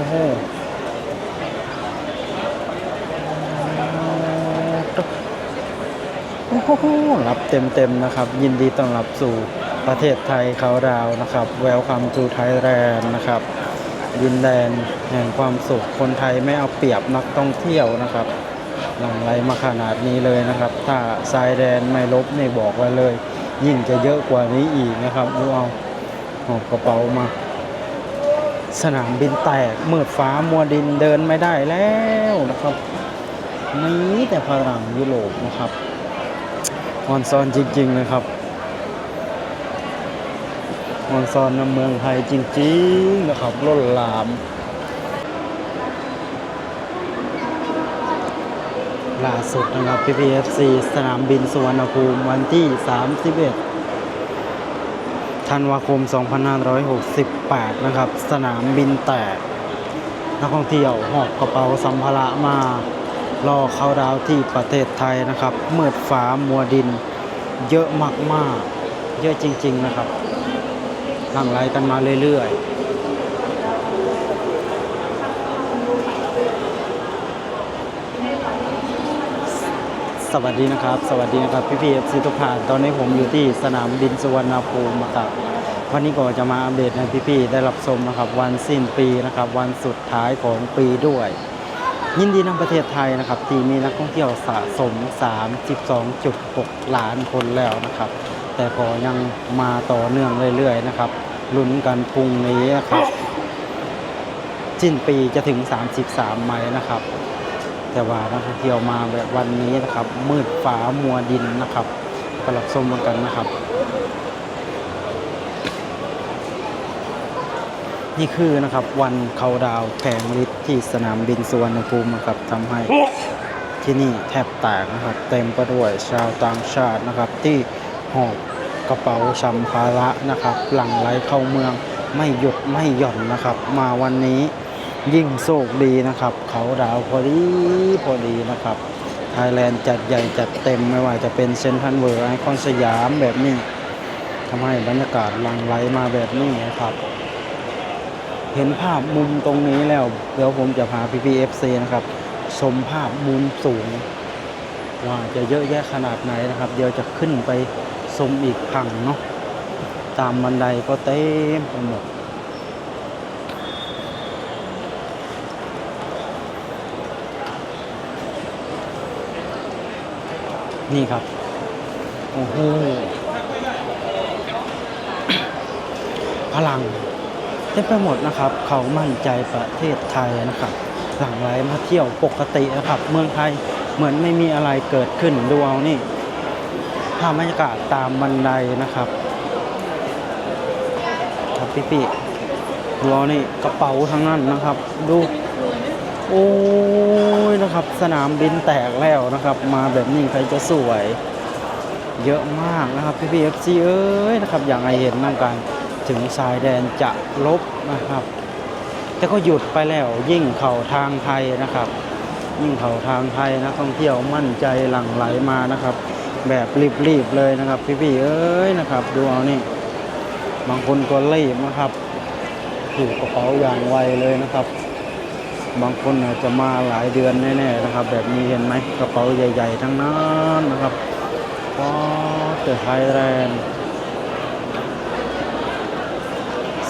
อ้โหโอ้โหรับเต็มๆนะครับ ยินดีต้อนรับสู่ประเทศไทยเขาดาวนะครับ แวลคัมทูไทยแลนด์นะครับดินแดนแห่งความสุขคนไทยไม่เอาเปรียบนักท่องเที่ยวนะครับ หลังไหลมาขนาดนี้เลยนะครับ ถ้าทรายแดนไม่ลบนี่บอกไว้เลย ยิ่งจะเยอะกว่านี้อีกนะครับดูเอาหอบกระเป๋ามา สนามบินแตกมืดฟ้ามัวดินเดินไม่ได้แล้วนะครับมีแต่ฝรั่งยุโรปนะครับออนซอนจริงๆนะครับออนซอนในเมืองไทยจริงๆนะครับล้นหลามล่าสุดนะครับ PPFC สนามบินสุวรรณภูมิวันที่ 31 ธันวาคม 2568 นะครับ สนามบินแตก นักท่องเที่ยวหอบกระเป๋าสัมภาระมารอเข้าดาวที่ประเทศไทยนะครับมืดฟ้ามัวดิน เยอะมากๆ เยอะจริง ๆ นะครับหลั่งไหลกันมาเรื่อย ๆ สวัสดีนะครับ สวัสดีนะครับพี่พีเอฟซีทุกท่านตอนนี้ผมอยู่ที่สนามบินสุวรรณภูมินะครับวันนี้ก็จะมาอัปเดตให้พี่ๆได้รับชมนะครับ วันสิ้นปีนะครับ วันสุดท้ายของปีด้วย ยินดีนำประเทศไทยนะครับ ที่มีนักท่องเที่ยวสะสม 32.6 ล้านคนแล้วนะครับ แต่ก็ยังมาต่อเนื่องเรื่อยๆนะครับลุ้นกันพรุ่งนี้นะครับสิ้นปีจะถึง 33 ไหมนะครับ แต่ว่านักท่องเที่ยวมาแบบวันนี้นะครับ มืดฟ้ามัวดินนะครับไปรับชมกันนะครับ นี่คือนะครับวันเขาดาวแผงฤทธิ์ที่สนามบินสุวรรณภูมินะครับทำให้ที่นี่แทบแตกนะครับ เต็มไปด้วยชาวต่างชาตินะครับ ที่หอบกระเป๋าสัมภาระนะครับ หลั่งไหลเข้าเมืองไม่หยุดไม่หย่อนนะครับ มาวันนี้ ยิ่งโชคดีนะครับ เขาดาวพอดีพอดีนะครับไทยแลนด์จัดใหญ่จัดเต็มไม่ว่าจะเป็นเซนทรัลเวิร์ไอคอนสยามแบบนี้ทำให้บรรยากาศลังไหลมาแบบนี้นะครับ เห็นภาพมุมตรงนี้แล้ว เดี๋ยวผมจะพาพี่พีเอฟซีนะครับ ชมภาพมุมสูง ว่าจะเยอะแยะขนาดไหนนะครับ เดี๋ยวจะขึ้นไปชมอีกพังเนาะตามบันไดก็เต็มไปหมด นี่ครับ โอ้โหพลังเต็มไปหมดนะครับ เขามั่นใจประเทศไทยนะครับ หลังไหลมาเที่ยวปกตินะครับ เมืองไทยเหมือนไม่มีอะไรเกิดขึ้นดูเอานี่ภาพบรรยากาศตามบันไดนะครับ ครับพี่พี่ๆดูเอานี่กระเป๋าทั้งนั้นนะครับ ดู โอ้ยนะครับ สนามบินแตกแล้วนะครับ มาแบบนี้ใครจะสวย เยอะมากนะครับพี่พีเอฟซีเอ้ยนะครับอย่างไรเห็นน้องกันถึงชายแดนจะลบนะครับ แต่ก็หยุดไปแล้วยิ่งเข่าทางไทยนะครับ ยิ่งเข่าทางไทยนักท่องเที่ยวมั่นใจหลั่งไหลมานะครับ แบบรีบๆเลยนะครับ พี่ๆเอ้ยนะครับ ดูเอานี่บางคนก็รีบนะครับถือกระเป๋าอย่างไวเลยนะครับ บางคนอาจจะมาหลายเดือนแน่ๆนะครับ แบบนี้เห็นไหมกระเป๋าใหญ่ ๆ ทั้งนั้นนะครับว้าเจอไทยแลนด์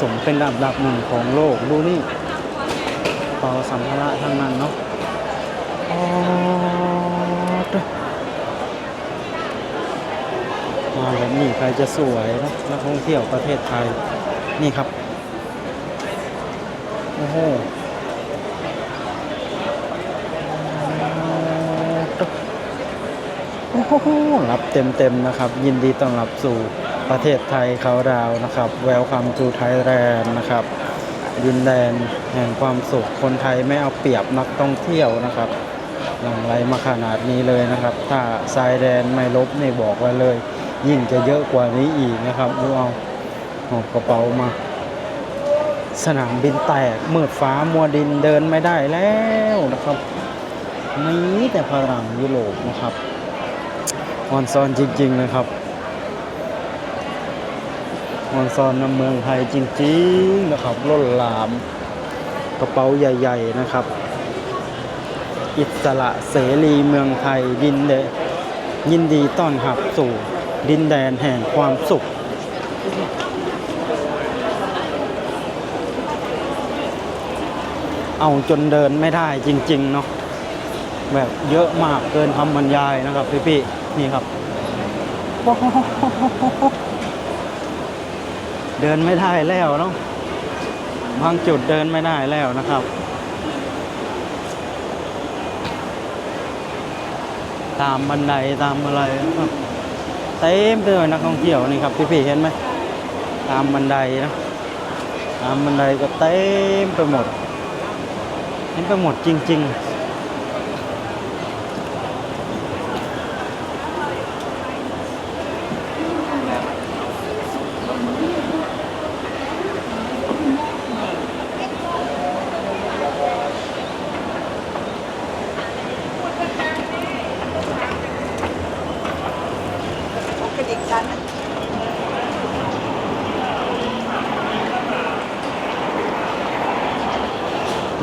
สมเป็นอันดับหนึ่งของโลกดูนี่กระเป๋าสัมภาระทั้งนั้นเนาะอ๋อเด้อมาแบบนี้ใครจะสวยนะนักท่องเที่ยวประเทศไทยนี่ครับโอ้โห โอ้โห รับเต็มๆนะครับ ยินดีต้อนรับสู่ประเทศไทยเขาดาวนะครับ แวลคัมทูไทยแลนด์นะครับดินแดนแห่งความสุขคนไทยไม่เอาเปรียบนักท่องเที่ยวนะครับหลังไหลมาขนาดนี้เลยนะครับ ถ้าทรายแดนไม่ลบนี่บอกไว้เลย ยิ่งจะเยอะกว่านี้อีกนะครับดูเอาหอบกระเป๋ามา สนามบินแตกมืดฟ้ามัวดินเดินไม่ได้แล้วนะครับมีแต่ฝรั่งยุโรปนะครับ ออนซอนจริง ๆ นะครับออนซอนในเมืองไทยจริง ๆ นะครับล้นหลามกระเป๋าใหญ่ ๆ นะครับ อิสระเสรีเมืองไทยดินแดนยินดีต้อนรับสู่ดินแดนแห่งความสุข เอาจนเดินไม่ได้จริง ๆ เนาะแบบเยอะมากเกินคำบรรยายนะครับพี่ๆ นี่ครับ เดินไม่ได้แล้วเนาะบางจุดเดินไม่ได้แล้วนะครับ ตามบันไดตามอะไรนะครับเต็มไปด้วยนักท่องเที่ยวนี่ครับพี่ๆเห็นไหมตามบันไดนะตามบันไดก็เต็มไปหมดเต็มไปหมดจริง ๆ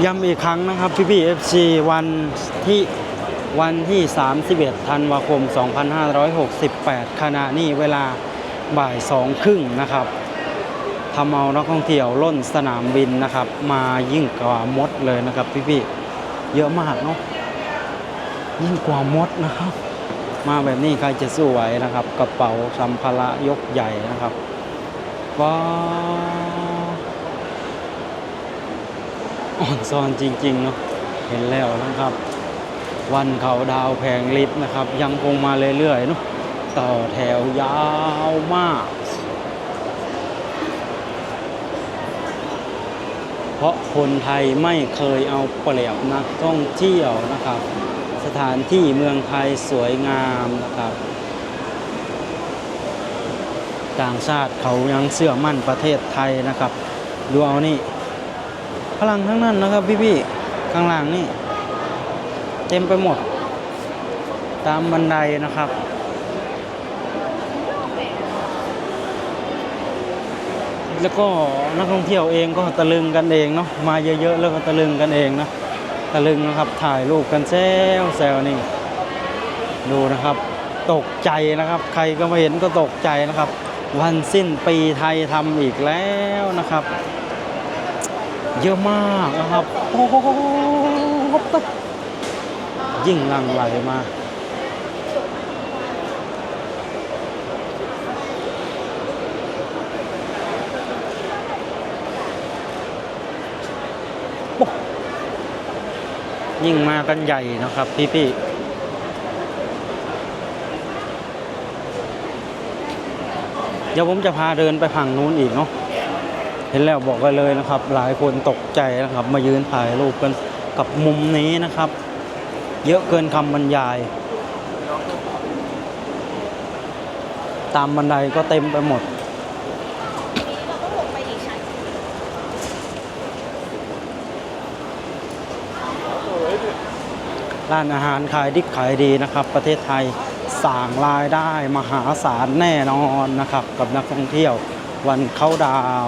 ย้ำอีกครั้งนะครับพี่พี่ FC วันที่วันที่ 31 ธันวาคม 2568 ขณะนี้เวลาบ่ายสองครึ่งนะครับทำเอานักท่องเที่ยวล้นสนามบินนะครับ มายิ่งกว่ามดเลยนะครับพี่พี่เยอะมากเนาะยิ่งกว่ามดนะครับ มาแบบนี้ใครจะสู้ไหวนะครับ กระเป๋าสัมภาระยกใหญ่นะครับว้า อ่อนซอนจริงๆเนาะเห็นแล้วนะครับ วันเขาดาวแผงลิตรนะครับ ยังคงมาเรื่อยๆเนาะต่อแถวยาวมาก เพราะคนไทยไม่เคยเอาเปรียบนักท่องเที่ยวนะครับ สถานที่เมืองไทยสวยงามนะครับต่างชาติเขายังเชื่อมั่นประเทศไทยนะครับ ดูเอานี่ พลังทั้งนั้นนะครับพี่ๆข้างล่างนี่ เต็มไปหมด ตามบันไดนะครับแล้วก็นักท่องเที่ยวเองก็ตะลึงกันเองเนาะมาเยอะๆแล้วก็ตะลึงกันเองนะตะลึงนะครับถ่ายรูปกันแซวแซวนี่ดูนะครับ ตกใจนะครับ ใครก็มาเห็นก็ตกใจนะครับ วันสิ้นปีไทยทำอีกแล้วนะครับ เยอะมากนะครับโอ้โหยิ่งหลังไหลมาโยิ่งมากันใหญ่นะครับพี่ๆเดี๋ยวผมจะพาเดินไปฝั่งนู้นอีกเนาะ เห็นแล้วบอกกันเลยนะครับ หลายคนตกใจนะครับ มายืนถ่ายรูปกันกับมุมนี้นะครับ เยอะเกินคำบรรยาย ตามบันไดก็เต็มไปหมดร้านอาหารขายดิบขายดีนะครับ ประเทศไทยสร้างรายได้มหาศาลแน่นอนนะครับ กับนักท่องเที่ยววันเข้าดาว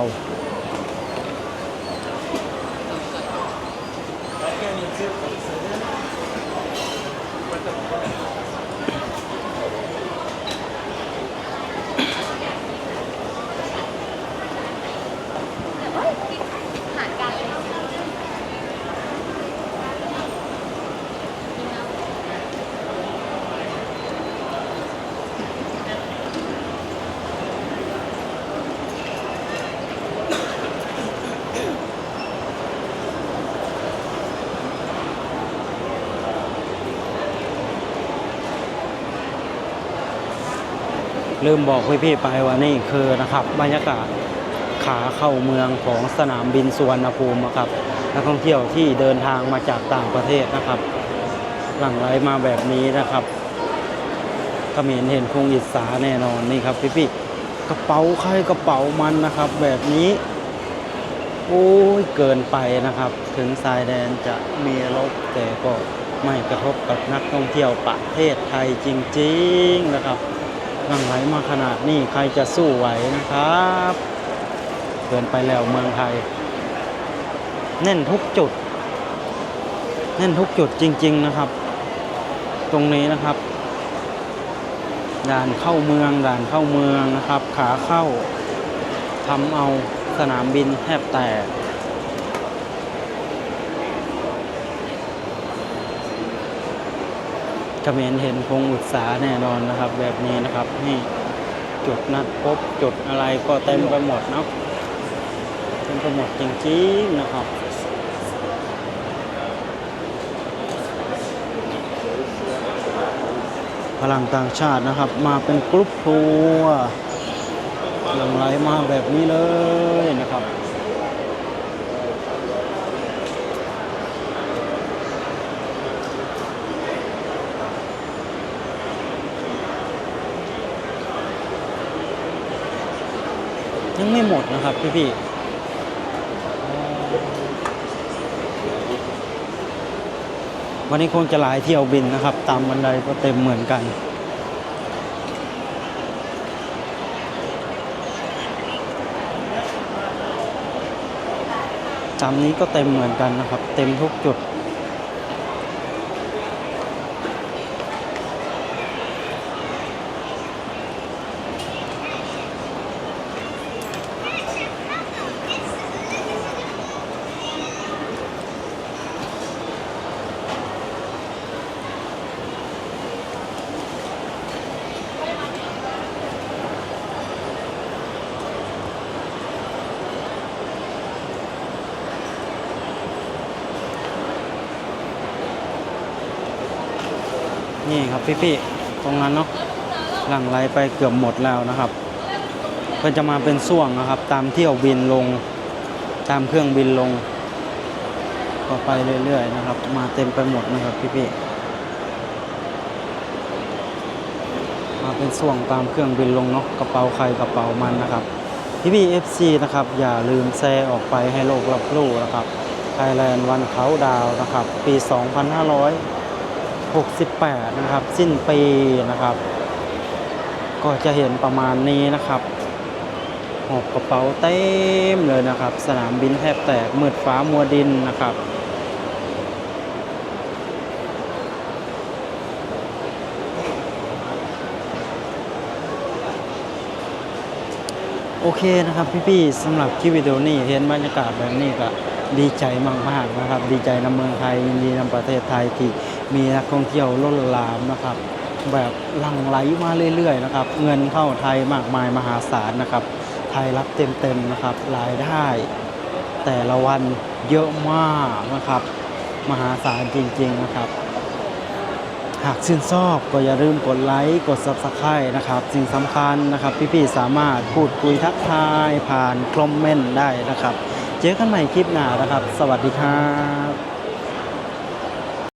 ลืมบอกพี่ๆไปว่านี่คือนะครับ บรรยากาศขาเข้าเมืองของสนามบินสุวรรณภูมิครับนักท่องเที่ยวที่เดินทางมาจากต่างประเทศนะครับ หลั่งไหลมาแบบนี้นะครับเขมรเห็นคงอิจฉาแน่นอนนี่ครับพี่ๆกระเป๋าใครกระเป๋ามันนะครับ แบบนี้โอ้ยเกินไปนะครับ ถึงชายแดนจะมีรบแต่ก็ไม่กระทบกับนักท่องเที่ยวประเทศไทยจริง ๆนะครับ หลั่งไหลมาขนาดนี้ใครจะสู้ไหวนะครับเกินไปแล้วเมืองไทย แน่นทุกจุด แน่นทุกจุดจริง ๆนะครับ ตรงนี้นะครับ ด่านเข้าเมืองด่านเข้าเมืองนะครับ ขาเข้าทำเอาสนามบินแทบแตก เขมรเห็นคงอุตสาแน่นอนนะครับ แบบนี้นะครับนี่จุดนัดพบจุดอะไรก็เต็มไปหมดเนาะเต็มไปหมดจริงๆนะครับพลังต่างชาตินะครับ มาเป็นกรุ๊ปทัวร์หลั่งไหลมาแบบนี้เลยนะครับ ไม่หมดนะครับพี่ๆวันนี้คงจะหลายเที่ยวบินนะครับ ตามบันไดก็เต็มเหมือนกันจำนี้ก็เต็มเหมือนกันนะครับ เต็มทุกจุด นี่ครับพี่ๆตรงนั้นเนาะหลังไหลไปเกือบหมดแล้วนะครับก็จะมาเป็นส่วงนะครับ ตามเที่ยวบินลง ตามเครื่องบินลง ก็ไปเรื่อยๆนะครับ มาเต็มไปหมดนะครับพี่ๆมาเป็นส่วงตามเครื่องบินลงเนาะกระเป๋าใครกระเป๋ามันนะครับพี่พี่ FC นะครับ อย่าลืมแชร์ออกไปให้โลกรับรู้นะครับ Thailand วันเขาดาวน์นะครับ ปี 2500 68 นะครับ สิ้นปีนะครับ ก็จะเห็นประมาณนี้นะครับหอบกระเป๋าเต็มเลยนะครับ สนามบินแทบแตกมืดฟ้ามัวดินนะครับโอเคนะครับพี่ๆสำหรับคลิปวิดีโอนี้เห็นบรรยากาศแบบนี้ก็ดีใจมากๆนะครับ ดีใจนำเมืองไทยยินดีนำประเทศไทยที่ มีนักท่องเที่ยวล้นหลามนะครับ แบบหลั่งไหลมาเรื่อยๆนะครับ เงินเข้าไทยมากมายมหาศาลนะครับ ไทยรับเต็มๆนะครับรายได้ แต่ละวันเยอะมากนะครับ มหาศาลจริงๆนะครับ หากชื่นชอบก็อย่าลืมกดไลค์กด Subscribe นะครับสิ่งสำคัญนะครับ พี่ๆสามารถพูดคุยทักทายผ่านคอมเมนต์ได้นะครับ เจอกันใหม่คลิปหน้านะครับ สวัสดีครับ